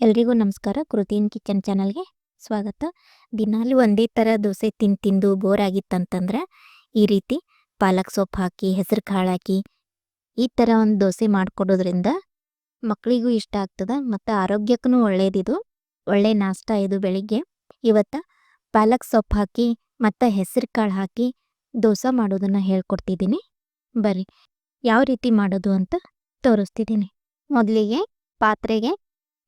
ಎಲ್ರಿಗೂ ನಮಸ್ಕಾರ. ಕೃತಿನ್ ಕಿಚನ್ ಚಾನಲ್ಗೆ ಸ್ವಾಗತ. ದಿನಾಲು ಒಂದೇ ಥರ ದೋಸೆ ತಿಂದು ತಿಂದು ಬೋರ್ ಆಗಿತ್ತಂತಂದ್ರೆ, ಈ ರೀತಿ ಪಾಲಕ್ ಸೊಪ್ಪು ಹಾಕಿ, ಹೆಸರು ಕಾಳು ಹಾಕಿ, ಈ ಥರ ಒಂದು ದೋಸೆ ಮಾಡಿಕೊಡೋದ್ರಿಂದ ಮಕ್ಕಳಿಗೂ ಇಷ್ಟ ಆಗ್ತದೆ ಮತ್ತು ಆರೋಗ್ಯಕ್ಕೂ ಒಳ್ಳೇದಿದು. ಒಳ್ಳೆ ನಾಷ್ಟ ಇದು ಬೆಳಿಗ್ಗೆ. ಇವತ್ತು ಪಾಲಕ್ ಸೊಪ್ಪು ಹಾಕಿ ಮತ್ತು ಹೆಸರು ಕಾಳು ಹಾಕಿ ದೋಸೆ ಮಾಡೋದನ್ನು ಹೇಳ್ಕೊಡ್ತಿದ್ದೀನಿ ಬರ್ರಿ, ಯಾವ ರೀತಿ ಮಾಡೋದು ಅಂತ ತೋರಿಸ್ತಿದ್ದೀನಿ ಮೊದಲಿಗೆ ಪಾತ್ರೆಗೆ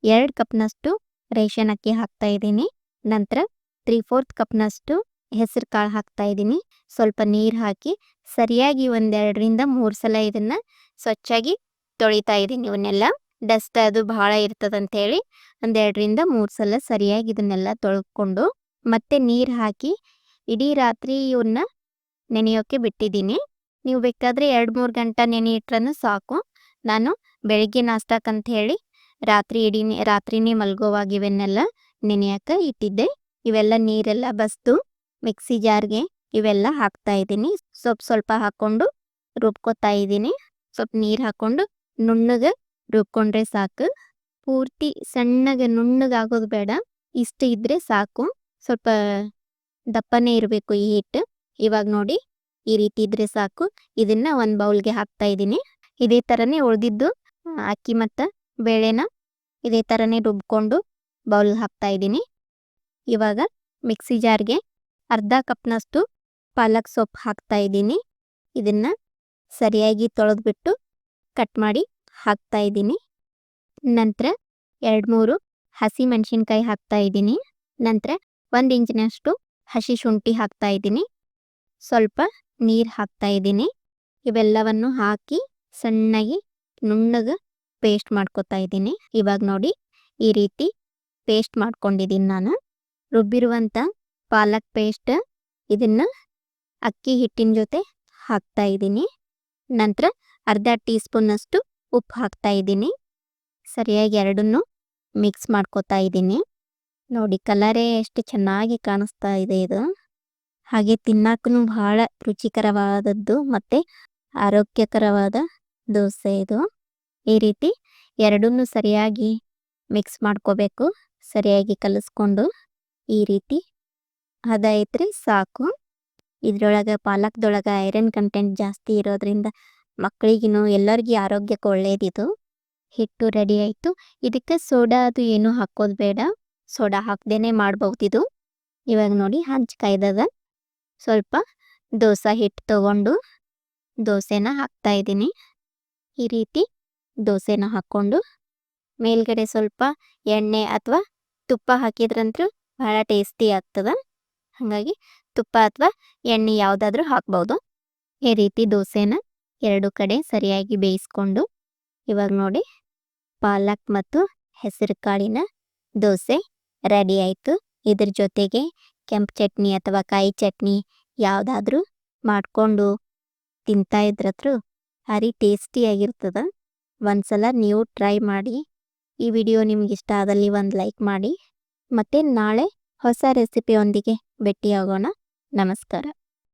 ಎರಡು ಕಪ್ನಷ್ಟು ರೇಷನ್ ಅಕ್ಕಿ ಹಾಕ್ತಾ ಇದ್ದೀನಿ. ನಂತರ ತ್ರೀ ಫೋರ್ತ್ ಕಪ್ನಷ್ಟು ಹೆಸರು ಕಾಳು ಹಾಕ್ತಾ ಇದ್ದೀನಿ. ಸ್ವಲ್ಪ ನೀರು ಹಾಕಿ ಸರಿಯಾಗಿ ಒಂದೆರಡರಿಂದ ಮೂರು ಸಲ ಇದನ್ನು ಸ್ವಚ್ಛಾಗಿ ತೊಳಿತಾ ಇದ್ದೀನಿ ಇವನ್ನೆಲ್ಲ. ಡಸ್ಟ್ ಅದು ಭಾಳ ಇರ್ತದಂತೇಳಿ ಒಂದೆರಡರಿಂದ ಮೂರು ಸಲ ಸರಿಯಾಗಿ ಇದನ್ನೆಲ್ಲ ತೊಳ್ಕೊಂಡು ಮತ್ತೆ ನೀರು ಹಾಕಿ ಇಡೀ ರಾತ್ರಿ ಇವನ್ನ ನೆನೆಯೋಕ್ಕೆ ಬಿಟ್ಟಿದ್ದೀನಿ. ನೀವು ಬೇಕಾದರೆ ಎರಡು ಮೂರು ಗಂಟೆ ನೆನೆ ಇಟ್ರೂ ಸಾಕು. ನಾನು ಬೆಳಗ್ಗೆ ನಾಷ್ಟಕ್ಕಂತ ಹೇಳಿ ರಾತ್ರಿ ಇಡೀ ರಾತ್ರಿನೇ ಮಲ್ಗೋವಾಗ ಇವನ್ನೆಲ್ಲ ನೆನೆಯಕ್ಕೆ ಇಟ್ಟಿದ್ದೆ. ಇವೆಲ್ಲ ನೀರೆಲ್ಲ ಬಸ್ತು ಮಿಕ್ಸಿ ಜಾರ್ಗೆ ಇವೆಲ್ಲ ಹಾಕ್ತಾ ಇದ್ದೀನಿ. ಸ್ವಲ್ಪ ಸ್ವಲ್ಪ ಹಾಕ್ಕೊಂಡು ರುಬ್ಕೋತಾ ಇದ್ದೀನಿ. ಸ್ವಲ್ಪ ನೀರು ಹಾಕ್ಕೊಂಡು ನುಣ್ಣಗೆ ರುಬ್ಕೊಂಡ್ರೆ ಸಾಕು. ಪೂರ್ತಿ ಸಣ್ಣಗೆ ನುಣ್ಣಗಾಗೋದು ಬೇಡ. ಇಷ್ಟು ಇದ್ರೆ ಸಾಕು. ಸ್ವಲ್ಪ ದಪ್ಪನೇ ಇರಬೇಕು ಈ ಹಿಟ್ಟು ಇವಾಗ ನೋಡಿ, ಈ ರೀತಿ ಇದ್ರೆ ಸಾಕು. ಇದನ್ನ ಒಂದು ಬೌಲ್ಗೆ ಹಾಕ್ತಾ ಇದ್ದೀನಿ. ಇದೇ ಥರನೇ ಉಳಿದಿದ್ದು ಅಕ್ಕಿ ಮತ್ತು ಬೇಳೆನ ಇದೇ ಥರನೇ ರುಬ್ಕೊಂಡು ಬೌಲ್ ಹಾಕ್ತಾ ಇದ್ದೀನಿ. ಇವಾಗ ಮಿಕ್ಸಿ ಜಾರ್ಗೆ ಅರ್ಧ ಕಪ್ನಷ್ಟು ಪಾಲಕ್ ಸೊಪ್ಪು ಹಾಕ್ತಾ ಇದ್ದೀನಿ. ಇದನ್ನು ಸರಿಯಾಗಿ ತೊಳೆದ್ಬಿಟ್ಟು ಕಟ್ ಮಾಡಿ ಹಾಕ್ತಾ ಇದ್ದೀನಿ. ನಂತರ ಎರಡು ಮೂರು ಹಸಿ ಮೆಣಸಿನ್ಕಾಯಿ ಹಾಕ್ತಾ ಇದ್ದೀನಿ. ನಂತರ ಒಂದು ಇಂಚಿನಷ್ಟು ಹಸಿ ಶುಂಠಿ ಹಾಕ್ತಾ ಇದ್ದೀನಿ. ಸ್ವಲ್ಪ ನೀರು ಹಾಕ್ತಾ ಇದ್ದೀನಿ. ಇವೆಲ್ಲವನ್ನು ಹಾಕಿ ಸಣ್ಣಗೆ ನುಣ್ಣಗೆ ಪೇಸ್ಟ್ ಮಾಡ್ಕೊತಾ ಇದ್ದೀನಿ. ಇವಾಗ ನೋಡಿ ಈ ರೀತಿ ಪೇಸ್ಟ್ ಮಾಡ್ಕೊಂಡಿದ್ದೀನಿ ನಾನು. ರುಬ್ಬಿರುವಂಥ ಪಾಲಕ್ ಪೇಸ್ಟ್ ಇದನ್ನು ಅಕ್ಕಿ ಹಿಟ್ಟಿನ ಜೊತೆ ಹಾಕ್ತಾ ಇದ್ದೀನಿ. ನಂತರ ಅರ್ಧ ಟೀ ಸ್ಪೂನಷ್ಟು ಉಪ್ಪು ಹಾಕ್ತಾ ಇದ್ದೀನಿ. ಸರಿಯಾಗಿ ಎರಡನ್ನೂ ಮಿಕ್ಸ್ ಮಾಡ್ಕೋತಾ ಇದ್ದೀನಿ. ನೋಡಿ ಕಲರೇ ಎಷ್ಟು ಚೆನ್ನಾಗಿ ಕಾಣಿಸ್ತಾ ಇದೆ ಇದು. ಹಾಗೆ ತಿನ್ನಕ್ಕೂ ಬಹಳ ರುಚಿಕರವಾದದ್ದು ಮತ್ತು ಆರೋಗ್ಯಕರವಾದ ದೋಸೆ ಇದು. ಈ ರೀತಿ ಎರಡನ್ನೂ ಸರಿಯಾಗಿ ಮಿಕ್ಸ್ ಮಾಡ್ಕೋಬೇಕು. ಸರಿಯಾಗಿ ಕಲಿಸ್ಕೊಂಡು ಈ ರೀತಿ ಹದ ಐತ್ರಿ ಸಾಕು. ಇದ್ರೊಳಗೆ ಪಾಲಕ್ದೊಳಗೆ ಐರನ್ ಕಂಟೆಂಟ್ ಜಾಸ್ತಿ ಇರೋದ್ರಿಂದ ಮಕ್ಕಳಿಗೂ ಎಲ್ಲರಿಗೂ ಆರೋಗ್ಯಕ್ಕೆ ಒಳ್ಳೇದಿದು. ಹಿಟ್ಟು ರೆಡಿ ಆಯಿತು. ಇದಕ್ಕೆ ಸೋಡಾ ಅದು ಏನೂ ಹಾಕೋದು ಬೇಡ. ಸೋಡಾ ಹಾಕ್ದೇನೆ ಮಾಡ್ಬೋದಿದು. ಇವಾಗ ನೋಡಿ ಹಂಚ್ಕಾಯ್ದದ ಸ್ವಲ್ಪ ದೋಸೆ ಹಿಟ್ಟು ತಗೊಂಡು ದೋಸೆನ ಹಾಕ್ತಾ ಇದ್ದೀನಿ. ಈ ರೀತಿ ದೋಸೆನ ಹಾಕ್ಕೊಂಡು ಮೇಲ್ಗಡೆ ಸ್ವಲ್ಪ ಎಣ್ಣೆ ಅಥವಾ ತುಪ್ಪ ಹಾಕಿದ್ರಂತೂ ಭಾಳ ಟೇಸ್ಟಿ ಆಗ್ತದೆ. ಹಾಗಾಗಿ ತುಪ್ಪ ಅಥವಾ ಎಣ್ಣೆ ಯಾವುದಾದ್ರೂ ಹಾಕ್ಬೋದು. ಈ ರೀತಿ ದೋಸೆನ ಎರಡು ಕಡೆ ಸರಿಯಾಗಿ ಬೇಯಿಸ್ಕೊಂಡು ಇವಾಗ ನೋಡಿ ಪಾಲಕ್ ಮತ್ತು ಹೆಸರು ಕಾಳಿನ ದೋಸೆ ರೆಡಿ ಆಯಿತು. ಇದ್ರ ಜೊತೆಗೆ ಕೆಂಪು ಚಟ್ನಿ ಅಥವಾ ಕಾಯಿ ಚಟ್ನಿ ಯಾವುದಾದ್ರೂ ಮಾಡಿಕೊಂಡು ತಿಂತಾ ಇದ್ರತ್ರ ಭಾರಿ ಟೇಸ್ಟಿಯಾಗಿರ್ತದೆ ಒಂದ್ಸಲ ನೀವು ಟ್ರೈ ಮಾಡಿ. ಈ ವಿಡಿಯೋ ನಿಮ್ಗೆ ಇಷ್ಟ ಆದಲ್ಲಿ ಒಂದು ಲೈಕ್ ಮಾಡಿ. ಮತ್ತು ನಾಳೆ ಹೊಸ ರೆಸಿಪಿಯೊಂದಿಗೆ ಭೇಟಿಯಾಗೋಣ. ನಮಸ್ಕಾರ.